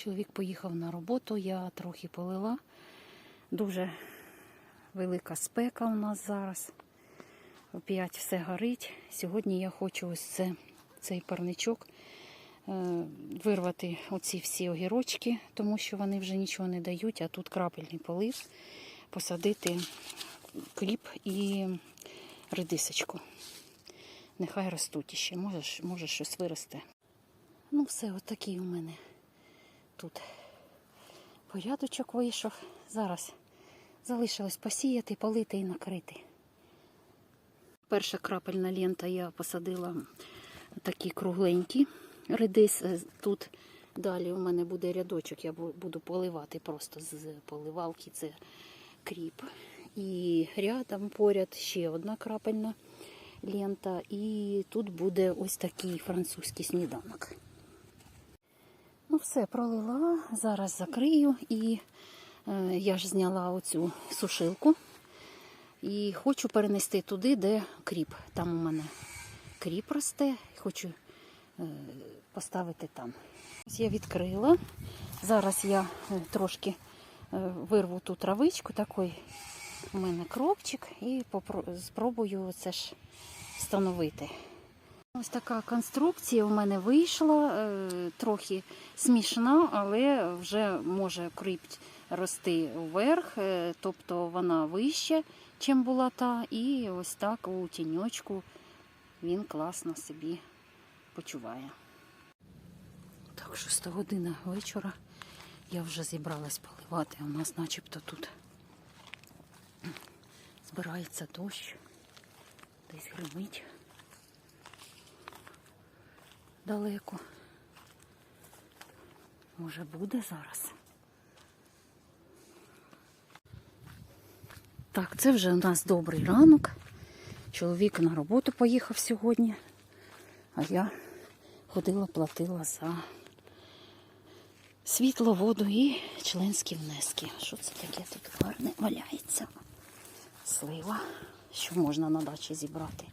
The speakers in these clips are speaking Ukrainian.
Чоловік поїхав на роботу, я трохи полила. Дуже велика спека у нас зараз. Опять все горить. Сьогодні я хочу ось це, цей парничок е, вирвати оці всі огірочки, тому що вони вже нічого не дають, а тут крапельний полив, посадити кліп і редисочку. Нехай ростуть іще, може, може щось виросте. Ну, все, от такий у мене тут порядочок вийшов. Зараз залишилось посіяти, полити і накрити. Перша крапельна лента я посадила такі кругленькі редис. Тут далі у мене буде рядочок, я буду поливати просто з поливалки. Це кріп. І рядом поряд ще одна крапельна лента. І тут буде ось такий французький сніданок. Все, пролила. Зараз закрию і е, я ж зняла оцю сушилку. І хочу перенести туди, де кріп. Там у мене кріп росте. Хочу е, поставити там. Ось я відкрила. Зараз я е, трошки е, вирву ту травичку, такий у мене кропчик, і спробую це ж встановити. Ось така конструкція у мене вийшла, е, трохи смішна, але вже може кріп рости вверх, е, тобто вона вища, ніж була та, і ось так у тіньочку він класно собі почуває. Так, 6 година вечора. Я вже зібралась поливати, у нас начебто тут збирається дощ, десь гримить далеко. Може буде зараз. Так, це вже у нас добрий ранок. Чоловік на роботу поїхав сьогодні, а я ходила, платила за світло, воду і членські внески. Що це таке тут гарне валяється? Слива. Що можна на дачі зібрати?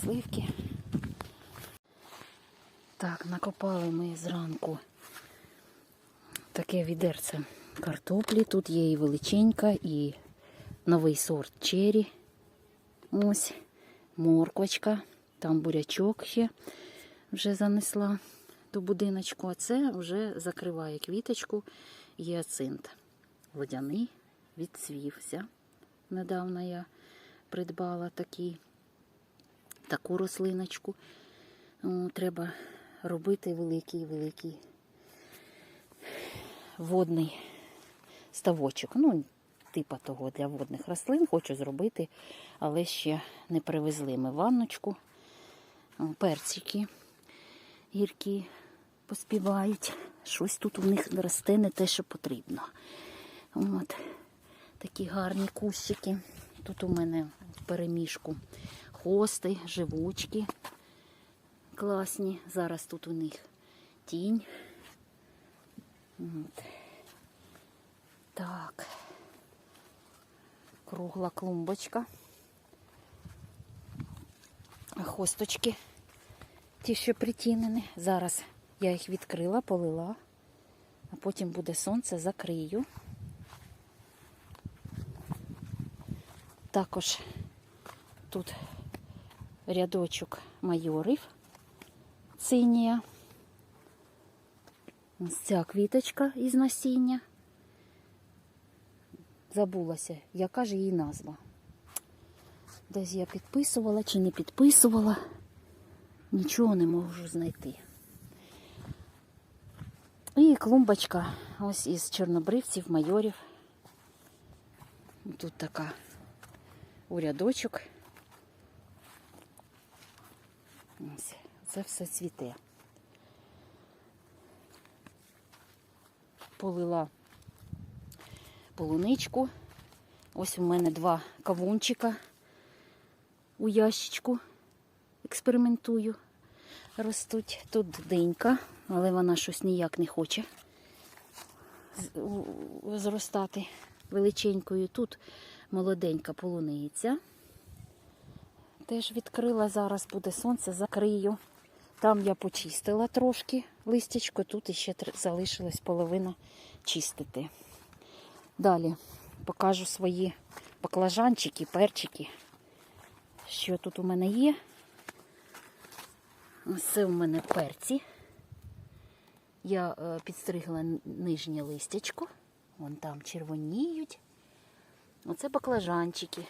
Сливки. Так, накопали ми зранку таке відерце картоплі. Тут є і величенька, і новий сорт чері. Ось морквочка, там бурячок ще вже занесла до будиночку, а це вже закриває квіточку гіацинт. Водяний відцвівся. Недавно я придбала такий, таку рослиночку. Треба робити великий-великий водний ставочок. Ну, типа того для водних рослин хочу зробити, але ще не привезли ми ванночку. Персики гіркі поспівають. Щось тут у них росте не те, що потрібно. От такі гарні кущики. Тут у мене в переміжку хости, живучки класні. Зараз тут у них тінь. От. Так. Кругла клумбочка. Хосточки, ті, що притінені. Зараз я їх відкрила, полила, а потім буде сонце, закрию. Також тут рядочок майорів синія. Ось ця квіточка із насіння. Забулася, яка ж її назва. Десь я підписувала чи не підписувала. Нічого не можу знайти. І клумбочка ось із чорнобривців, майорів. Тут така у рядочок. Ось, це все цвіте. Полила полуничку. Ось у мене два кавунчика у ящичку. Експериментую. Ростуть. Тут динька, але вона щось ніяк не хоче зростати величенькою. Тут молоденька полуниця. Теж відкрила, зараз буде сонце, закрию. Там я почистила трошки листячко, тут іще залишилась половина чистити. Далі покажу свої баклажанчики, перчики. Що тут у мене є? Це у мене перці. Я е, підстригла нижнє листячко. Вон там червоніють. Оце баклажанчики.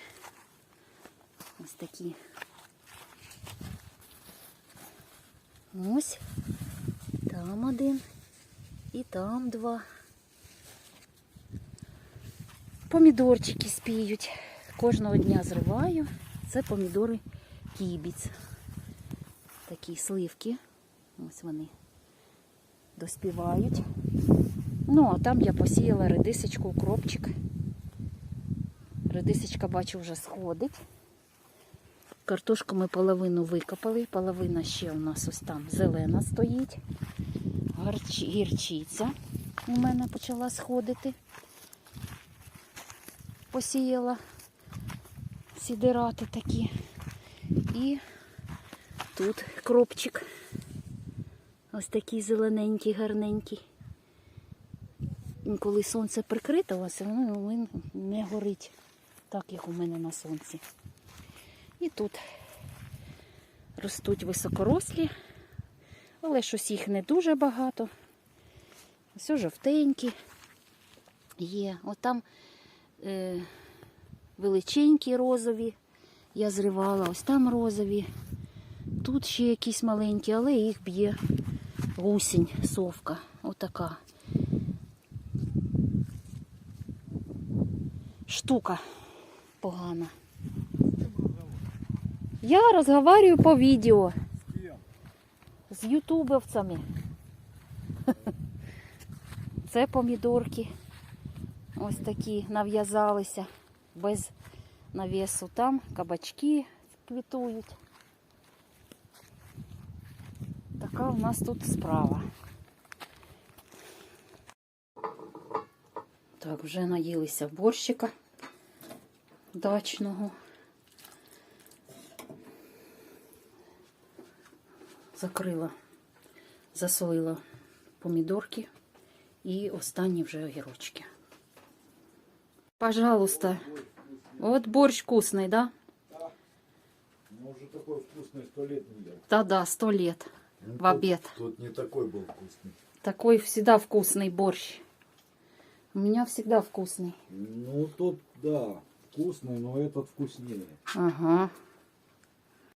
Ось такі. Ось. Там один. І там два. Помідорчики спіють. Кожного дня зриваю. Це помідори кібіц. Такі сливки. Ось вони доспівають. Ну, а там я посіяла редисочку, укропчик. Редисочка, бачу, вже сходить. Картошку ми половину викопали, половина ще у нас ось там зелена стоїть. Гарчі, гірчиця у мене почала сходити. Посіяла сідирати такі. І тут кропчик. Ось такий зелененький, гарненький. Коли сонце прикрите, ну, він не горить так, як у мене на сонці. І тут ростуть високорослі, але щось їх не дуже багато. Ось жовтенькі є. Отам е, величенькі розові. Я зривала, ось там розові. Тут ще якісь маленькі, але їх б'є гусінь, совка. Отака. Штука погана. Я розговорюю по відео з ютубовцями. Це помідорки. Ось такі нав'язалися без навісу. Там кабачки квітують. Така у нас тут справа. Так, вже наїлися борщика дачного. Закрила, засолила помідорки і останні вже огірочки. Пожалуйста. Вот борщ вкусный, да? Ну, уже такой вкусный сто лет не ел. Да-да, сто лет. Ну, В тут- обед. Тут не такой был вкусный. Такой всегда вкусный борщ. У меня всегда вкусный. Ну, тут, да, вкусный, но этот вкуснее. Ага.